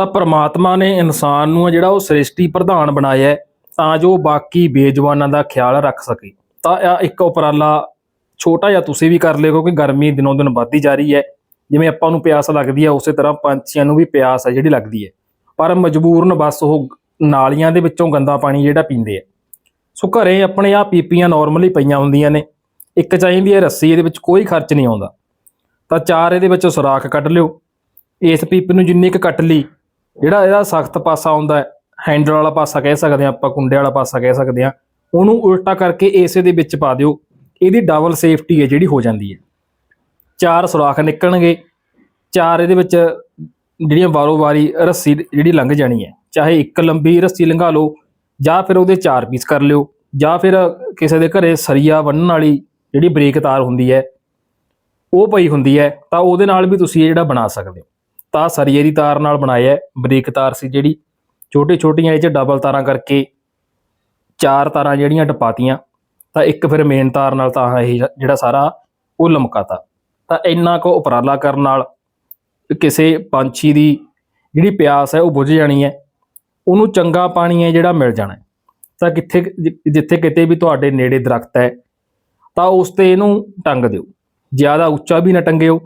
ਤਾਂ ਪਰਮਾਤਮਾ ਨੇ ਇਨਸਾਨ ਨੂੰ ਆ ਜਿਹੜਾ ਉਹ ਸ੍ਰਿਸ਼ਟੀ ਪ੍ਰਧਾਨ ਬਣਾਇਆ ਤਾਂ ਜੋ ਬਾਕੀ ਬੇਜਵਾਨਾਂ ਦਾ ਖਿਆਲ ਰੱਖ ਸਕੇ। ਤਾਂ ਇਹ ਇੱਕ ਉਪਰਾਲਾ ਛੋਟਾ ਜਿਹਾ ਤੁਸੀਂ ਵੀ ਕਰ ਲਿਓ, ਕਿਉਂਕਿ ਗਰਮੀ ਦਿਨੋਂ ਦਿਨ ਵੱਧਦੀ ਜਾ ਰਹੀ ਹੈ। ਜਿਵੇਂ ਆਪਾਂ ਨੂੰ ਪਿਆਸ ਲੱਗਦੀ ਹੈ, ਉਸੇ ਤਰ੍ਹਾਂ ਪੰਛੀਆਂ ਨੂੰ ਵੀ ਪਿਆਸ ਹੈ ਜਿਹੜੀ ਲੱਗਦੀ ਹੈ। ਪਰ ਮਜਬੂਰਨ ਬਸ ਉਹ ਨਾਲੀਆਂ ਦੇ ਵਿੱਚੋਂ ਗੰਦਾ ਪਾਣੀ ਜਿਹੜਾ ਪੀਂਦੇ ਆ। ਸੋ ਘਰੇ ਆਪਣੇ ਆ ਪੀਪੀਆਂ ਨਾਰਮਲੀ ਪਈਆਂ ਹੁੰਦੀਆਂ ਨੇ। ਇੱਕ ਚਾਹੀਦੀ ਹੈ ਰੱਸੀ, ਇਹਦੇ ਵਿੱਚ ਕੋਈ ਖਰਚ ਨਹੀਂ ਆਉਂਦਾ। ਤਾਂ ਚਾਰ ਇਹਦੇ ਵਿੱਚ ਸੁਰਾਖ ਕੱਢ ਲਿਓ। ਇਸ ਪੀਪੀ ਨੂੰ ਜਿੰਨੀ ਕੁ ਕੱਟ ਲਈ ਜਿਹੜਾ ਇਹਦਾ ਸਖਤ ਪਾਸਾ ਆਉਂਦਾ ਹੈਂਡਲ ਵਾਲਾ ਪਾਸਾ ਕਹਿ ਸਕਦੇ ਆ ਆਪਾਂ, ਕੁੰਡੇ ਵਾਲਾ ਪਾਸਾ ਕਹਿ ਸਕਦੇ ਆ ਉਹਨੂੰ ਉਲਟਾ ਕਰਕੇ ਇਸੇ ਦੇ ਵਿੱਚ ਪਾ ਦਿਓ। ਇਹਦੀ ਡਬਲ ਸੇਫਟੀ ਹੈ ਜਿਹੜੀ ਹੋ ਜਾਂਦੀ ਹੈ। ਚਾਰ ਸੁਰਾਖ ਨਿਕਲਣਗੇ, ਚਾਰ ਇਹਦੇ ਵਿੱਚ ਜਿਹੜੀਆਂ ਵਾਰੋ ਵਾਰੀ ਰੱਸੀ ਜਿਹੜੀ ਲੰਘ ਜਾਣੀ ਹੈ, ਚਾਹੇ ਇੱਕ ਲੰਬੀ ਰੱਸੀ ਲੰਘਾ ਲਓ, ਜਾਂ ਫਿਰ ਉਹਦੇ ਚਾਰ ਪੀਸ ਕਰ ਲਿਓ, ਜਾਂ ਫਿਰ ਕਿਸੇ ਦੇ ਘਰੇ ਸਰੀਆ ਬੰਨਣ ਵਾਲੀ ਜਿਹੜੀ ਬ੍ਰੇਕ ਤਾਰ ਹੁੰਦੀ ਹੈ, ਉਹ ਪਈ ਹੁੰਦੀ ਹੈ, ਤਾਂ ਉਹਦੇ ਨਾਲ ਵੀ ਤੁਸੀਂ ਇਹ ਜਿਹੜਾ ਬਣਾ ਸਕਦੇ ਹੋ। ਤਾਂ ਸਰੀਏ ਦੀ ਤਾਰ ਨਾਲ ਬਣਾਇਆ ਬਰੀਕ ਤਾਰ ਸੀ ਜਿਹੜੀ। ਛੋਟੇ ਛੋਟੀਆਂ ਇਹ ਚ ਡਬਲ ਤਾਰਾਂ ਕਰਕੇ ਚਾਰ ਤਾਰਾਂ ਜਿਹੜੀਆਂ ਟਪਾਤੀਆਂ, ਤਾਂ ਇੱਕ ਫਿਰ ਮੇਨ ਤਾਰ ਨਾਲ ਤਾਂ ਇਹ ਜਿਹੜਾ ਸਾਰਾ ਉਹ ਲਮਕਾਤਾ। ਤਾਂ ਇੰਨਾ ਕੁ ਉਪਰਾਲਾ ਕਰਨ ਨਾਲ ਕਿਸੇ ਪੰਛੀ ਦੀ ਜਿਹੜੀ ਪਿਆਸ ਹੈ ਉਹ ਬੁਝ ਜਾਣੀ ਹੈ। ਉਹਨੂੰ ਚੰਗਾ ਪਾਣੀ ਹੈ ਜਿਹੜਾ ਮਿਲ ਜਾਣਾ ਤਾਂ ਕਿੱਥੇ ਜਿੱਥੇ ਕਿਤੇ ਵੀ ਤੁਹਾਡੇ ਨੇੜੇ ਦਰਖਤ ਹੈ, ਤਾਂ ਉਸ ਤੇ ਇਹਨੂੰ ਟੰਗ ਦਿਓ। ਜ਼ਿਆਦਾ ਉੱਚਾ ਵੀ ਨਾ ਟੰਗਿਓ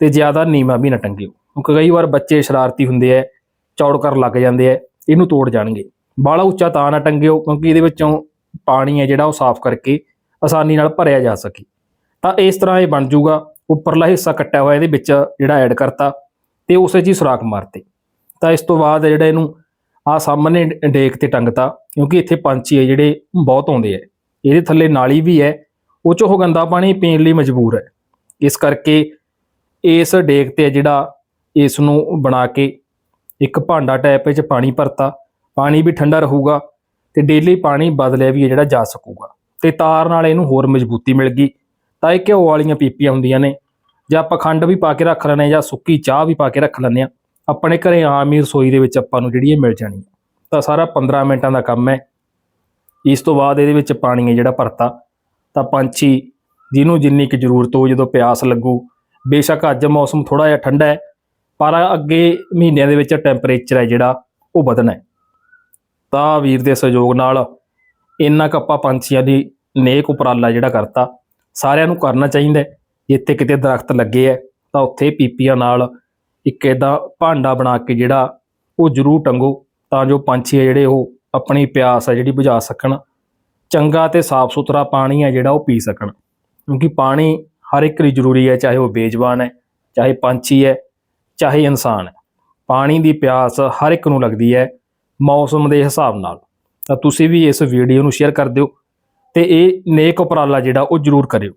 ਤੇ ਜ਼ਿਆਦਾ ਨੀਵਾਂ ਵੀ ਨਾ ਟੰਗਿਓ। ਕਿਉਂਕਿ ਕਈ ਵਾਰ ਬੱਚੇ ਸ਼ਰਾਰਤੀ ਹੁੰਦੇ ਐ, ਚੌੜ ਕਰਨ ਲੱਗ ਜਾਂਦੇ ਐ, ਇਹਨੂੰ ਤੋੜ ਜਾਣਗੇ। ਬਾਹਲਾ ਉੱਚਾ ਤਾਂ ਨਾ ਟੰਗਿਓ, ਕਿਉਂਕਿ ਇਹਦੇ ਵਿੱਚੋਂ ਪਾਣੀ ਹੈ ਜਿਹੜਾ ਉਹ ਸਾਫ਼ ਕਰਕੇ ਆਸਾਨੀ ਨਾਲ ਭਰਿਆ ਜਾ ਸਕੇ। ਤਾਂ ਇਸ ਤਰ੍ਹਾਂ ਇਹ ਬਣ ਜਾਊਗਾ ਉੱਪਰਲਾ ਹਿੱਸਾ ਕੱਟਿਆ ਹੋਇਆ ਇਹਦੇ ਵਿੱਚ ਜਿਹੜਾ ਐਡ ਕਰਤਾ ਤੇ ਉਸੇ 'ਚ ਹੀ ਸੁਰਾਖ ਮਾਰਤੇ। ਤਾਂ ਇਸ ਤੋਂ ਬਾਅਦ ਜਿਹੜਾ ਇਹਨੂੰ ਆ ਸਾਹਮਣੇ ਡੇਕ ਤੇ ਟੰਗਤਾ, ਕਿਉਂਕਿ ਇੱਥੇ ਪੰਛੀ ਹੈ ਜਿਹੜੇ ਬਹੁਤ ਆਉਂਦੇ ਐ। ਇਹਦੇ ਥੱਲੇ ਨਾਲੀ ਵੀ ਹੈ ਉਹ 'ਚੋਂ ਉਹ ਗੰਦਾ ਪਾਣੀ ਪੀਣ ਲਈ ਮਜਬੂਰ ਹੈ ਇਸ ਕਰਕੇ ਇਸ ਡੇਕ ਤੇ ਜਿਹੜਾ ਇਸ ਨੂੰ ਬਣਾ ਕੇ ਇੱਕ ਭਾਂਡਾ ਟਾਈਪ ਵਿੱਚ ਪਾਣੀ ਭਰਤਾ, ਪਾਣੀ ਵੀ ਠੰਡਾ ਰਹੂਗਾ ਤੇ ਡੇਲੀ ਪਾਣੀ ਬਦਲਿਆ ਵੀ ਹੈ ਜਿਹੜਾ ਜਾ ਸਕੂਗਾ ਤੇ ਤਾਰ ਨਾਲ ਇਹਨੂੰ ਹੋਰ ਮਜ਼ਬੂਤੀ ਮਿਲ ਗਈ। ਤਾਂ ਇਹ ਘਿਓ ਵਾਲੀਆਂ ਪੀਪੀਆਂ ਹੁੰਦੀਆਂ ਨੇ। ਜਾਂ ਆਪਾਂ ਖੰਡ ਵੀ ਪਾ ਕੇ ਰੱਖ ਲੈਂਦੇ ਹਾਂ ਜਾਂ ਸੁੱਕੀ ਚਾਹ ਵੀ ਪਾ ਕੇ ਰੱਖ ਲੈਂਦੇ ਆ ਆਪਣੇ ਘਰੇ ਆਮ ਹੀ ਰਸੋਈ ਦੇ ਵਿੱਚ ਆਪਾਂ ਨੂੰ ਜਿਹੜੀ ਇਹ ਮਿਲ ਜਾਣੀ ਹੈ। ਤਾਂ ਸਾਰਾ 15 ਮਿੰਟਾਂ ਦਾ ਕੰਮ ਹੈ। ਇਸ ਤੋਂ ਬਾਅਦ ਇਹਦੇ ਵਿੱਚ ਪਾਣੀ ਹੈ ਜਿਹੜਾ ਭਰਤਾ। ਤਾਂ ਪੰਛੀ ਜਿਹਨੂੰ ਜਿੰਨੀ ਕੁ ਜ਼ਰੂਰਤ ਹੋ ਜਦੋਂ ਪਿਆਸ ਲੱਗੂ, ਬੇਸ਼ੱਕ ਅੱਜ ਮੌਸਮ ਥੋੜਾ ਜਿਹਾ ਠੰਡਾ ਹੈ ਪਰ ਅੱਗੇ ਮਹੀਨਿਆਂ ਦੇ ਵਿੱਚ ਟੈਂਪਰੇਚਰ ਹੈ ਜਿਹੜਾ, ਉਹ ਵਧਣਾ ਹੈ। ਤਾਂ ਵੀਰ ਦੇ ਸਹਿਯੋਗ ਨਾਲ ਇੰਨਾ ਕੁ ਆਪਾਂ ਪੰਛੀਆਂ ਦੀ ਨੇਕ ਉਪਰਾਲਾ ਜਿਹੜਾ ਕਰਤਾ, ਸਾਰਿਆਂ ਨੂੰ ਕਰਨਾ ਚਾਹੀਦਾ ਜਿੱਥੇ ਕਿਤੇ ਦਰਖਤ ਲੱਗੇ ਹੈ, ਤਾਂ ਉੱਥੇ ਪੀਪੀਆਂ ਨਾਲ ਇੱਕ ਇਦਾਂ ਭਾਂਡਾ ਬਣਾ ਕੇ ਜਿਹੜਾ ਉਹ ਜ਼ਰੂਰ ਟੰਗੋ, ਤਾਂ ਜੋ ਪੰਛੀ ਹੈ ਜਿਹੜੇ ਉਹ ਆਪਣੀ ਪਿਆਸ ਹੈ ਜਿਹੜੀ ਬੁਝਾ ਸਕਣ। ਚੰਗਾ ਤੇ ਸਾਫ਼ ਸੁਥਰਾ ਪਾਣੀ ਹੈ ਜਿਹੜਾ ਉਹ ਪੀ ਸਕਣ। ਕਿਉਂਕਿ ਪਾਣੀ ਹਰ ਇੱਕ ਲਈ ਜ਼ਰੂਰੀ ਹੈ, ਚਾਹੇ ਉਹ ਬੇਜ਼ਬਾਨ ਹੈ, ਚਾਹੇ ਪੰਛੀ ਹੈ ਚਾਹੇ ਇਨਸਾਨ ਹੈ। ਪਾਣੀ ਦੀ ਪਿਆਸ ਹਰ ਇੱਕ ਨੂੰ ਲੱਗਦੀ ਹੈ ਮੌਸਮ ਦੇ ਹਿਸਾਬ ਨਾਲ। ਤਾਂ ਤੁਸੀਂ ਵੀ ਇਸ ਵੀਡੀਓ ਨੂੰ ਸ਼ੇਅਰ ਕਰ ਦਿਓ ਤੇ ਇਹ ਨੇਕ ਉਪਰਾਲਾ ਜਿਹੜਾ ਉਹ ਜ਼ਰੂਰ ਕਰਿਓ।